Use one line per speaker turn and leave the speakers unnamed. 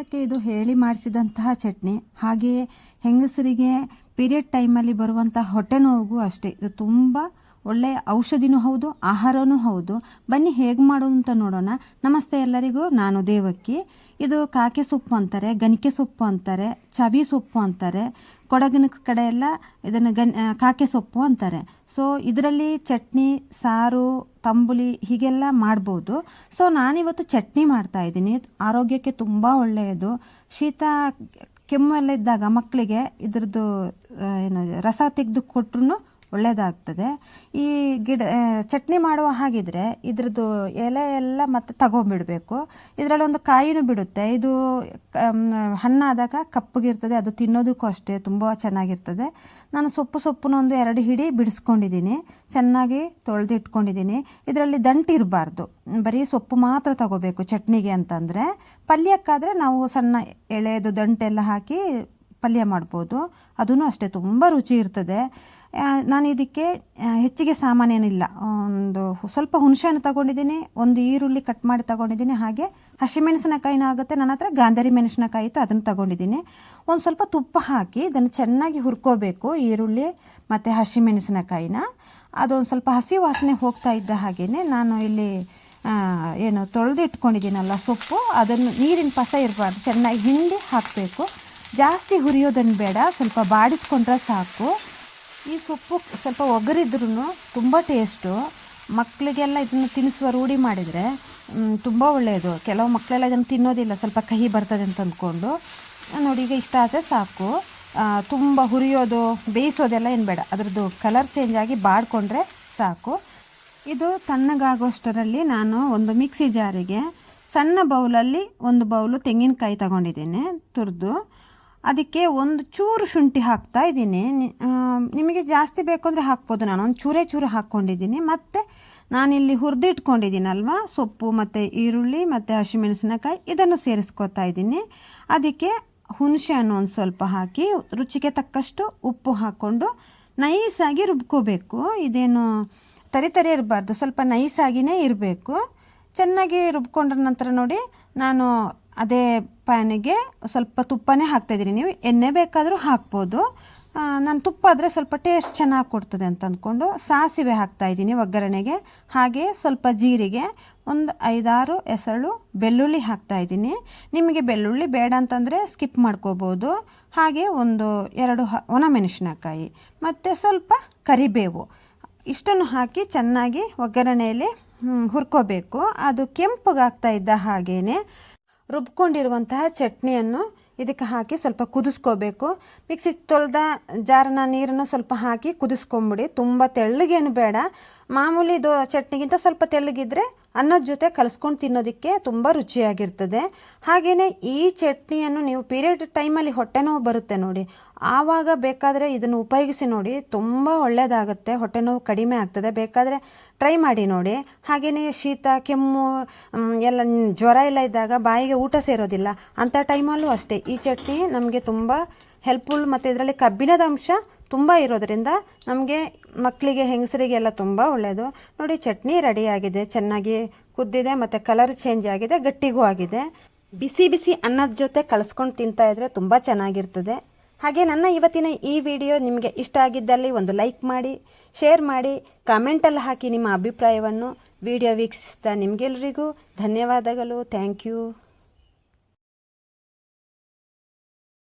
ಕಾಲಕ್ಕೆ ಇದು ಹೇಳಿ ಮಾಡಿಸಿದಂತಹ ಚಟ್ನಿ. ಹಾಗೆಯೇ ಹೆಂಗಸರಿಗೆ ಪೀರಿಯಡ್ ಟೈಮಲ್ಲಿ ಬರುವಂಥ ಹೊಟ್ಟೆ ನೋವಿಗೂ ಅಷ್ಟೇ. ಇದು ತುಂಬ ಒಳ್ಳೆಯ ಔಷಧಿನೂ ಹೌದು ಆಹಾರವೂ ಹೌದು. ಬನ್ನಿ ಹೇಗೆ ಮಾಡೋದು ಅಂತ ನೋಡೋಣ. ನಮಸ್ತೆ ಎಲ್ಲರಿಗೂ, ನಾನು ದೇವಕ್ಕಿ. ಇದು ಕಾಕೆ ಸೊಪ್ಪು ಅಂತಾರೆ, ಗಣಿಕೆ ಸೊಪ್ಪು ಅಂತಾರೆ, ಚವಿ ಸೊಪ್ಪು ಅಂತಾರೆ, ಕೊಡಗಿನ ಕಡೆ ಎಲ್ಲ ಇದನ್ನು ಗನ್ ಕಾಕೆ ಸೊಪ್ಪು ಅಂತಾರೆ. ಸೊ ಇದರಲ್ಲಿ ಚಟ್ನಿ, ಸಾರು ತಂಬುಲಿ ಹೀಗೆಲ್ಲ ಮಾಡ್ಬೋದು. ಸೊ ನಾನಿವತ್ತು ಚಟ್ನಿ ಮಾಡ್ತಾ ಇದ್ದೀನಿ. ಆರೋಗ್ಯಕ್ಕೆ ತುಂಬ ಒಳ್ಳೆಯದು. ಶೀತ ಕೆಮ್ಮು ಎಲ್ಲ ಇದ್ದಾಗ ಮಕ್ಕಳಿಗೆ ಇದ್ರದ್ದು ಏನು, ರಸ ತೆಗೆದು ಕೊಟ್ರು ಒಳ್ಳೆಯದಾಗ್ತದೆ ಈ ಗಿಡ ಚಟ್ನಿ ಮಾಡುವ ಹಾಗಿದ್ರೆ ಇದ್ರದ್ದು ಎಲೆ ಎಲ್ಲ ಮತ್ತೆ ತಗೊಂಡ್ಬಿಡಬೇಕು. ಇದರಲ್ಲಿ ಒಂದು ಕಾಯಿನೂ ಬಿಡುತ್ತೆ. ಇದು ಹಣ್ಣಾದಾಗ ಕಪ್ಪಗಿರ್ತದೆ, ಅದು ತಿನ್ನೋದಕ್ಕೂ ಅಷ್ಟೇ ತುಂಬ ಚೆನ್ನಾಗಿರ್ತದೆ. ನಾನು ಸೊಪ್ಪು ಸೊಪ್ಪನ್ನ ಒಂದು ಎರಡು ಹಿಡಿ ಬಿಡಿಸ್ಕೊಂಡಿದ್ದೀನಿ. ಚೆನ್ನಾಗಿ ತೊಳೆದು ಇಟ್ಕೊಂಡಿದ್ದೀನಿ ಇದರಲ್ಲಿ ದಂಟು ಇರಬಾರ್ದು. ಬರೀ ಸೊಪ್ಪು ಮಾತ್ರ ತಗೋಬೇಕು ಚಟ್ನಿಗೆ ಅಂತಂದರೆ. ಪಲ್ಯಕ್ಕಾದರೆ ನಾವು ಸಣ್ಣ ಎಳೆದು ದಂಟೆಲ್ಲ ಹಾಕಿ ಪಲ್ಯ ಮಾಡ್ಬೋದು. ಅದೂ ಅಷ್ಟೇ, ತುಂಬ ರುಚಿ ಇರ್ತದೆ. ನಾನು ಇದಕ್ಕೆ ಹೆಚ್ಚಿಗೆ ಸಾಮಾನೇನಿಲ್ಲ ಒಂದು ಸ್ವಲ್ಪ ಹುಣಸೆಹಣ್ಣು ತಗೊಂಡಿದ್ದೀನಿ, ಒಂದು ಈರುಳ್ಳಿ ಕಟ್ ಮಾಡಿ ತಗೊಂಡಿದ್ದೀನಿ, ಹಾಗೆ ಹಸಿಮೆಣಸಿನಕಾಯಿನೂ ಆಗುತ್ತೆ. ನನ್ನ ಹತ್ರ ಗಾಂಧರಿ ಮೆಣಸಿನಕಾಯಿ ಇತ್ತು, ಅದನ್ನು ತಗೊಂಡಿದ್ದೀನಿ. ಒಂದು ಸ್ವಲ್ಪ ತುಪ್ಪ ಹಾಕಿ ಇದನ್ನು ಚೆನ್ನಾಗಿ ಹುರ್ಕೋಬೇಕು, ಈರುಳ್ಳಿ ಮತ್ತು ಹಸಿಮೆಣಸಿನಕಾಯಿನ ಅದೊಂದು ಸ್ವಲ್ಪ ಹಸಿ ವಾಸನೆ ಹೋಗ್ತಾ ಇದ್ದ ಹಾಗೆಯೇ ನಾನು ಇಲ್ಲಿ ಏನು ತೊಳೆದು ಇಟ್ಕೊಂಡಿದ್ದೀನಲ್ಲ ಸೊಪ್ಪು, ಅದನ್ನು ನೀರಿನ ಪಸ ಇರಬಾರ್ದು, ಚೆನ್ನಾಗಿ ಹಿಂಡಿ ಹಾಕಬೇಕು. ಜಾಸ್ತಿ ಹುರಿಯೋದನ್ನು ಬೇಡ, ಸ್ವಲ್ಪ ಬಾಡಿಸ್ಕೊಂಡ್ರೆ ಸಾಕು. ಈ ಸೊಪ್ಪು ಸ್ವಲ್ಪ ಒಗರಿದ್ರೂ ತುಂಬ ಟೇಸ್ಟು ಮಕ್ಕಳಿಗೆಲ್ಲ ಇದನ್ನು ತಿನ್ನಿಸುವ ರೂಢಿ ಮಾಡಿದರೆ ತುಂಬ ಒಳ್ಳೆಯದು ಕೆಲವು ಮಕ್ಕಳೆಲ್ಲ ಇದನ್ನು ತಿನ್ನೋದಿಲ್ಲ, ಸ್ವಲ್ಪ ಕಹಿ ಬರ್ತದೆ ಅಂತ ಅಂದ್ಕೊಂಡು. ನೋಡಿ, ಈಗ ಇಷ್ಟ ಆದರೆ ಸಾಕು. ತುಂಬ ಹುರಿಯೋದು, ಬೇಯಿಸೋದೆಲ್ಲ ಏನು ಬೇಡ. ಅದರದ್ದು ಕಲರ್ ಚೇಂಜ್ ಆಗಿ ಬಾಡ್ಕೊಂಡ್ರೆ ಸಾಕು. ಇದು ತಣ್ಣಗಾಗೋಷ್ಟರಲ್ಲಿ ನಾನು ಒಂದು ಮಿಕ್ಸಿ ಜಾರಿಗೆ ಸಣ್ಣ ಬೌಲಲ್ಲಿ ಒಂದು ಬೌಲು ತೆಂಗಿನಕಾಯಿ ತಗೊಂಡಿದ್ದೀನಿ ತುರಿದು. ಅದಕ್ಕೆ ಒಂದು ಚೂರು ಶುಂಠಿ ಹಾಕ್ತಾ ಇದ್ದೀನಿ. ನಿಮಗೆ ಜಾಸ್ತಿ ಬೇಕು ಅಂದರೆ ಹಾಕ್ಬೋದು ನಾನು. ಒಂದು ಚೂರೇ ಚೂರು ಹಾಕ್ಕೊಂಡಿದ್ದೀನಿ. ಮತ್ತು ನಾನಿಲ್ಲಿ ಹುರಿದಿಟ್ಕೊಂಡಿದ್ದೀನಲ್ವ ಸೊಪ್ಪು ಮತ್ತು ಈರುಳ್ಳಿ ಮತ್ತು ಹಸಿಮೆಣಸಿನಕಾಯಿ ಇದನ್ನು ಸೇರಿಸ್ಕೊತಾ ಇದ್ದೀನಿ. ಅದಕ್ಕೆ ಹುಣಸೆ ಹಣ್ಣು ಒಂದು ಸ್ವಲ್ಪ ಹಾಕಿ ರುಚಿಗೆ ತಕ್ಕಷ್ಟು ಉಪ್ಪು ಹಾಕ್ಕೊಂಡು ನೈಸಾಗಿ ರುಬ್ಕೋಬೇಕು. ಇದೇನು ತರಿ ತರಿ ಇರಬಾರ್ದು. ಸ್ವಲ್ಪ ನೈಸಾಗಿಯೇ ಇರಬೇಕು. ಚೆನ್ನಾಗಿ ರುಬ್ಕೊಂಡ್ರ ನಂತರ ನೋಡಿ ನಾನು ಅದೇ ಪ್ಯಾನಿಗೆ ಸ್ವಲ್ಪ ತುಪ್ಪನೇ ಹಾಕ್ತಾಯಿದ್ದೀನಿ ನೀವು ಎಣ್ಣೆ ಬೇಕಾದರೂ ಹಾಕ್ಬೋದು. ನಾನು ತುಪ್ಪ ಆದರೆ ಸ್ವಲ್ಪ ಟೇಸ್ಟ್ ಚೆನ್ನಾಗಿ ಕೊಡ್ತದೆ ಅಂತ ಅಂದ್ಕೊಂಡು ಸಾಸಿವೆ ಹಾಕ್ತಾಯಿದ್ದೀನಿ ಒಗ್ಗರಣೆಗೆ. ಹಾಗೆ ಸ್ವಲ್ಪ ಜೀರಿಗೆ, ಒಂದು ಐದಾರು ಎಸಳು ಬೆಳ್ಳುಳ್ಳಿ ಹಾಕ್ತಾಯಿದ್ದೀನಿ ನಿಮಗೆ ಬೆಳ್ಳುಳ್ಳಿ ಬೇಡ ಅಂತಂದರೆ ಸ್ಕಿಪ್ ಮಾಡ್ಕೋಬೋದು. ಹಾಗೆ ಒಂದು ಎರಡು ಹ, ಒಣಮೆಣಸಿನಕಾಯಿ, ಮತ್ತು ಸ್ವಲ್ಪ ಕರಿಬೇವು. ಇಷ್ಟನ್ನು ಹಾಕಿ ಚೆನ್ನಾಗಿ ಒಗ್ಗರಣೆಯಲ್ಲಿ ಹುರ್ಕೋಬೇಕು. ಅದು ಕೆಂಪಗಾಗ್ತಾ ಇದ್ದ ಹಾಗೇನೆ. ರುಬ್ಕೊಂಡಿರುವಂತಹ ಚಟ್ನಿಯನ್ನು ಇದಕ್ಕೆ ಹಾಕಿ ಸ್ವಲ್ಪ ಕುದಿಸ್ಕೋಬೇಕು. ಮಿಕ್ಸಿ ತೊಳೆದ ಜಾರನ ನೀರನ್ನು ಸ್ವಲ್ಪ ಹಾಕಿ ಕುದಿಸ್ಕೊಂಬಿಡಿ. ತುಂಬ ತೆಳ್ಳಗೇನು ಬೇಡ. ಮಾಮೂಲಿ ದೋ ಚಟ್ನಿಗಿಂತ ಸ್ವಲ್ಪ ತೆಳ್ಳಗಿದ್ರೆ ಅನ್ನದ ಜೊತೆ ಕಲಿಸ್ಕೊಂಡು ತಿನ್ನೋದಕ್ಕೆ ತುಂಬ ರುಚಿಯಾಗಿರ್ತದೆ. ಹಾಗೆಯೇ ಈ ಚಟ್ನಿಯನ್ನು ನೀವು ಪೀರಿಯಡ್ ಟೈಮಲ್ಲಿ ಹೊಟ್ಟೆ ನೋವು ಬರುತ್ತೆ ನೋಡಿ. ಆವಾಗ ಬೇಕಾದರೆ ಇದನ್ನು ಉಪಯೋಗಿಸಿ ನೋಡಿ. ತುಂಬ ಒಳ್ಳೆಯದಾಗುತ್ತೆ ಹೊಟ್ಟೆ ನೋವು ಕಡಿಮೆ ಆಗ್ತದೆ. ಬೇಕಾದರೆ ಟ್ರೈ ಮಾಡಿ ನೋಡಿ. ಹಾಗೆಯೇ ಶೀತ, ಕೆಮ್ಮು ಎಲ್ಲ ಜ್ವರ ಎಲ್ಲ ಇದ್ದಾಗ ಬಾಯಿಗೆ ಊಟ ಸೇರೋದಿಲ್ಲ. ಅಂಥ ಟೈಮಲ್ಲೂ ಅಷ್ಟೇ. ಈ ಚಟ್ನಿ ನಮಗೆ ತುಂಬ ಹೆಲ್ಪ್ಫುಲ್ ಮತ್ತು ಇದರಲ್ಲಿ ಕಬ್ಬಿಣದ ಅಂಶ ತುಂಬ ಇರೋದರಿಂದ ನಮಗೆ ಮಕ್ಕಳಿಗೆ, ಹೆಂಗಸರಿಗೆಲ್ಲ ತುಂಬ ಒಳ್ಳೆಯದು ನೋಡಿ, ಚಟ್ನಿ ರೆಡಿಯಾಗಿದೆ ಚೆನ್ನಾಗಿ ಕುದ್ದಿದೆ, ಮತ್ತು ಕಲರ್ ಚೇಂಜ್ ಆಗಿದೆ, ಗಟ್ಟಿಗೂ ಆಗಿದೆ. ಬಿಸಿ ಬಿಸಿ ಅನ್ನದ ಜೊತೆ ಕಳಿಸ್ಕೊಂಡು ತಿಂತಾ ಇದ್ರೆ ತುಂಬ ಚೆನ್ನಾಗಿರ್ತದೆ. ಹಾಗೆ ನನ್ನ ಇವತ್ತಿನ ಈ ವಿಡಿಯೋ ನಿಮಗೆ ಇಷ್ಟ ಆಗಿದ್ದಲ್ಲಿ ಒಂದು ಲೈಕ್ ಮಾಡಿ ಶೇರ್ ಮಾಡಿ ಕಾಮೆಂಟಲ್ಲಿ ಹಾಕಿ ನಿಮ್ಮ ಅಭಿಪ್ರಾಯವನ್ನು ವಿಡಿಯೋ ವೀಕ್ಷಿಸಿದ ನಿಮಗೆಲ್ಲರಿಗೂ ಧನ್ಯವಾದಗಳು. Thank you